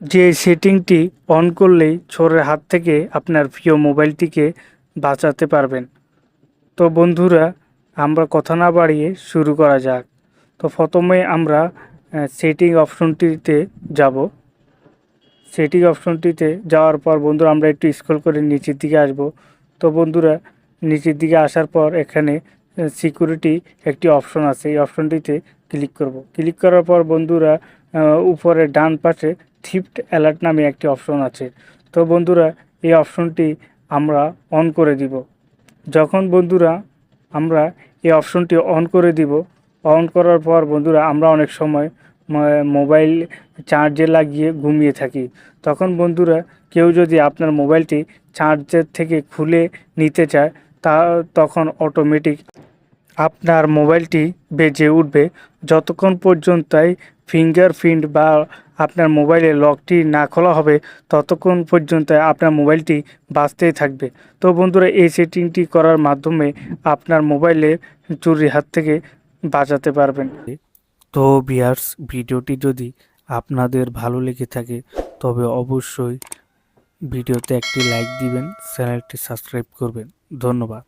যে সেটিংটি অন করলেই চোরের হাত থেকে আপনার প্রিয় মোবাইলটিকে বাঁচাতে পারবেন। তো বন্ধুরা, আমরা কথা না বাড়িয়ে শুরু করা যাক। তো প্রথমে আমরা সেটিং অপশনটিতে যাব। সেটিং অপশনটিতে যাওয়ার পর বন্ধুরা, আমরা একটু স্ক্রল করে নিচের দিকে আসব। তো বন্ধুরা, নিচের দিকে আসার পর এখানে সিকিউরিটি একটি অপশন আছে। এই অপশনটিতে ক্লিক করব। ক্লিক করার পর বন্ধুরা উপরে ডান পাশে থিফট অ্যালার্ট নামে একটি অপশন আছে। তো বন্ধুরা, এই অপশনটি আমরা অন করে দিব। যখন বন্ধুরা আমরা এই অপশনটি অন করে দিব অন করার পর বন্ধুরা, আমরা অনেক সময় মোবাইল চার্জে লাগিয়ে ঘুমিয়ে থাকি। তখন বন্ধুরা, কেউ যদি আপনার মোবাইলটি চার্জের থেকে খুলে নিতে চায়, তা তখন অটোমেটিক আপনার মোবাইলটি বেজে উঠবে। যতক্ষণ পর্যন্তই ফিঙ্গারপ্রিন্ট বা আপনার মোবাইলের লকটি না খোলা হবে, ততক্ষণ পর্যন্ত আপনার মোবাইলটি বাঁচতেই থাকবে। তো বন্ধুরা, এই সেটিংটি করার মাধ্যমে আপনার মোবাইলে চুরির হাত থেকে বাঁচাতে পারবেন। তো বিয়ার্স ভিডিওটি যদি আপনাদের ভালো লেগে থাকে, তবে অবশ্যই ভিডিওতে একটি লাইক দিবেন, চ্যানেলটি সাবস্ক্রাইব করবেন। ধন্যবাদ।